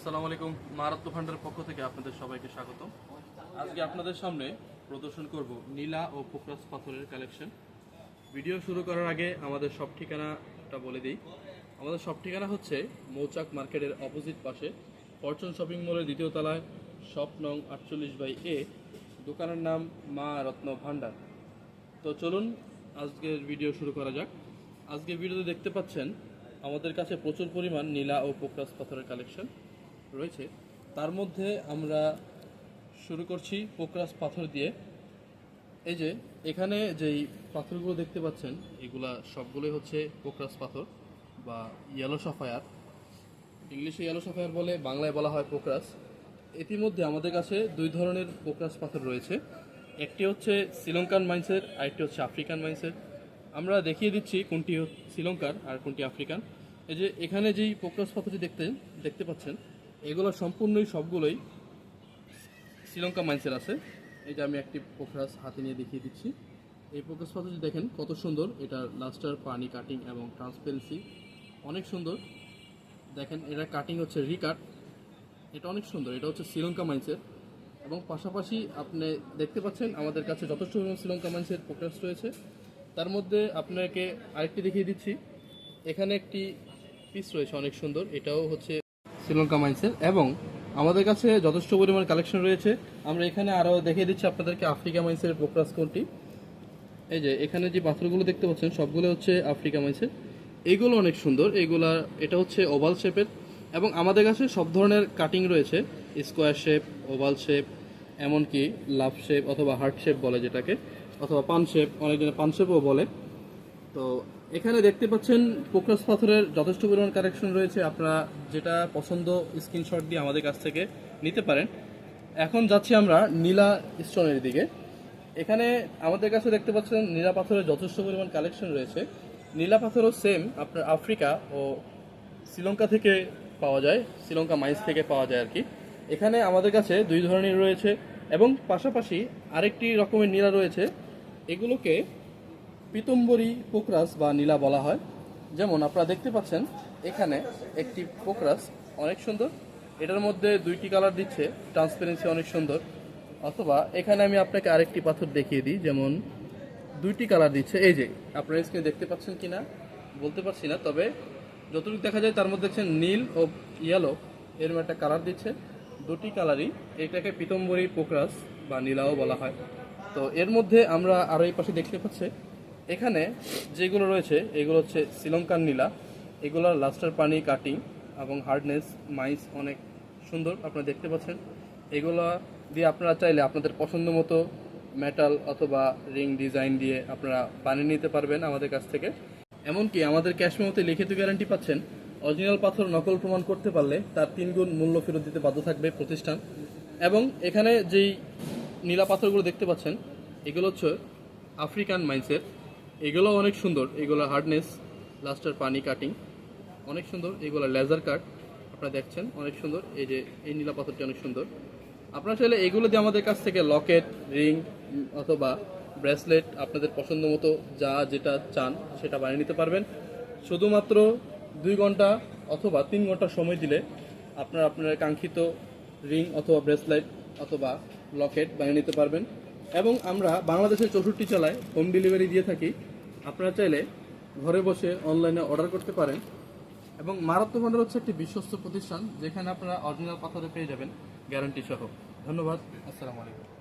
আসসালামু আলাইকুম মারাত্ম ফান্ডের পক্ষ থেকে আপনাদের সবাইকে স্বাগত আজকে আপনাদের সামনে প্রদর্শন করব নীলা ও পোকরাস পাথরের কালেকশন ভিডিও শুরু করার আগে আমাদের সব ঠিকানাটা বলে দিই। আমাদের সব ঠিকানা হচ্ছে মৌচাক মার্কেটের অপোজিট পাশে ফরচুন শপিং মলের দ্বিতীয় তলায় শপ নং আটচল্লিশ বাই এ দোকানের নাম মা রত্ন ভান্ডার তো চলুন, আজকের ভিডিও শুরু করা যাক। আজকের ভিডিওতে দেখতে পাচ্ছেন, আমাদের কাছে প্রচুর পরিমাণ নীলা ও পোকরাস পাথরের কালেকশন রয়েছে। তার মধ্যে আমরা শুরু করছি পোকরাস পাথর দিয়ে। এই যে, এখানে যেই পাথরগুলো দেখতে পাচ্ছেন, এগুলা সবগুলোই হচ্ছে পোকরাস পাথর বা ইয়েলো সাফায়ার ইংলিশে ইয়েলো সাফায়ার বলে, বাংলায় বলা হয় পোকরাস। ইতিমধ্যে আমাদের কাছে দুই ধরনের পোকরাস পাথর রয়েছে। একটি হচ্ছে শ্রীলঙ্কান মাইন্সের, আরেকটি হচ্ছে আফ্রিকান মাইন্সের। আমরা দেখিয়ে দিচ্ছি কোনটি শ্রীলঙ্কার আর কোনটি আফ্রিকান। এই যে, এখানে যেই পোকরাস পাথরটি দেখতে দেখতে পাচ্ছেন এগুলো সম্পূর্ণই সবগুলোই শ্রীলঙ্কা মাইন্সের আছে। এই যে আমি একটি পোখরাস হাতে নিয়ে দেখিয়ে দিচ্ছি। এই পোখরাস পাথরটি দেখেন কত সুন্দর। এটা লাস্টার, পানি কাটিং এবং ট্রান্সপারেন্সি অনেক সুন্দর। দেখেন এটা কাটিং হচ্ছে রিকাট। এটা অনেক সুন্দর। এটা হচ্ছে শ্রীলঙ্কা মাইন্সের। এবং পাশাপাশি আপনি দেখতে পাচ্ছেন আমাদের কাছে যথেষ্ট শ্রীলঙ্কা মাইন্সের পোখরাস রয়েছে। তার মধ্যে আপনাকে আরেকটি দেখিয়ে দিচ্ছি। এখানে একটি পিস রয়েছে অনেক সুন্দর। এটাও হচ্ছে শ্রীলঙ্কা মাইন্সের এবং আমাদের কাছে যথেষ্ট পরিমাণ কালেকশন রয়েছে। আমরা এখানে আরও দেখিয়ে দিচ্ছি আপনাদেরকে আফ্রিকা মাইন্সের পোকরাস কোনটি এই যে, এখানে যে পাথরগুলো দেখতে পাচ্ছেন, সবগুলো হচ্ছে আফ্রিকা মাইন্সের এইগুলো অনেক সুন্দর। এইগুলা এটা হচ্ছে ওভাল শেপের, এবং আমাদের কাছে সব ধরনের কাটিং রয়েছে। স্কোয়ার শেপ, ওভাল শেপ, এমনকি লাভ শেপ অথবা হার্ট শেপ বলে যেটাকে, অথবা পান শেপ, অনেকজনে পান শেপও বলে। তো এখানে দেখতে পাচ্ছেন পোকরাস পাথরের যথেষ্ট পরিমাণ কালেকশন রয়েছে। আপনারা যেটা পছন্দ স্ক্রিনশট দিয়ে আমাদের কাছ থেকে নিতে পারেন। এখন যাচ্ছি আমরা নীলা স্টোনের দিকে। এখানে আমাদের কাছে দেখতে পাচ্ছেন নীলা পাথরের যথেষ্ট পরিমাণ কালেকশন রয়েছে। নীলা পাথরও সেম আপনার আফ্রিকা ও শ্রীলঙ্কা থেকে পাওয়া যায়, শ্রীলঙ্কা মাইন্স থেকে পাওয়া যায় আর কি এখানে আমাদের কাছে দুই ধরনের রয়েছে এবং পাশাপাশি আরেকটি রকমের নীলা রয়েছে। এগুলোকে পিতম্বরী পোকরাস বা নীলা বলা হয়। যেমন আপনারা দেখতে পাচ্ছেন, এখানে একটি পোকরাস অনেক সুন্দর। এটার মধ্যে দুইটি কালার দিচ্ছে ট্রান্সপারেন্সি অনেক সুন্দর। অথবা এখানে আমি আপনাকে আরেকটি পাথর দেখিয়ে দিই, যেমন দুইটি কালার দিচ্ছে। এই যে, আপনারা স্ক্রিনে দেখতে পাচ্ছেন কি না বলতে পারছি না, তবে যতটুকু দেখা যায় তার মধ্যে দেখছেন নীল ও ইয়েলো এরকম একটা কালার দিচ্ছে। দুটি কালারই, এটাকে পিতম্বরী পোকরাস বা নীলাও বলা হয়। তো এর মধ্যে আমরা আরও এই পাশে দেখতে পাচ্ছি এখানে যেগুলো রয়েছে, এগুলো হচ্ছে শ্রীলঙ্কার নীলা। এগুলোর লাস্টার পানি, কাটিং এবং হার্ডনেস, মাইস অনেক সুন্দর, আপনারা দেখতে পাচ্ছেন। এগুলো দিয়ে আপনারা চাইলে আপনাদের পছন্দ মতো মেটাল অথবা রিং ডিজাইন দিয়ে আপনারা বানিয়ে নিতে পারবেন আমাদের কাছ থেকে। এমনকি আমাদের ক্যাশ মেমোতে লিখিত গ্যারান্টি পাচ্ছেন অরিজিনাল পাথর নকল প্রমাণ করতে পারলে তার তিন গুণ মূল্য ফেরত দিতে বাধ্য থাকবে প্রতিষ্ঠান। এবং এখানে যেই নীলা পাথরগুলো দেখতে পাচ্ছেন, এগুলো হচ্ছে আফ্রিকান মাইন্সের এগুলো অনেক সুন্দর, এগুলো হার্ডনেস লাস্টার পানি কাটিং অনেক সুন্দর, এগুলো লেজার কাট আপনারা দেখছেন, অনেক সুন্দর, এই যে এই নীলা পাথরটি অনেক সুন্দর। আপনারা চাইলে এগুলো দিয়ে আমাদের কাছ থেকে লকেট রিং অথবা ব্রেসলেট আপনাদের পছন্দ মতো যা যেটা চান সেটা বানিয়ে নিতে পারবেন। শুধুমাত্র দুই ঘণ্টা অথবা তিন ঘণ্টা সময় দিলে আপনার আপনার কাঙ্ক্ষিত রিং অথবা ব্রেসলেট অথবা লকেট বানিয়ে নিতে পারবেন। এবং আমরা বাংলাদেশের চৌষট্টি জেলায় হোম ডেলিভারি দিয়ে থাকি। আপনারা চাইলে ঘরে বসে অনলাইনে অর্ডার করতে পারেন। এবং মারাত্মক ভান্ডার হচ্ছে একটি বিশ্বস্ত প্রতিষ্ঠান, যেখানে আপনারা অরিজিনাল পাথরে পেয়ে যাবেন গ্যারান্টি সহ। ধন্যবাদ, আসসালামু আলাইকুম।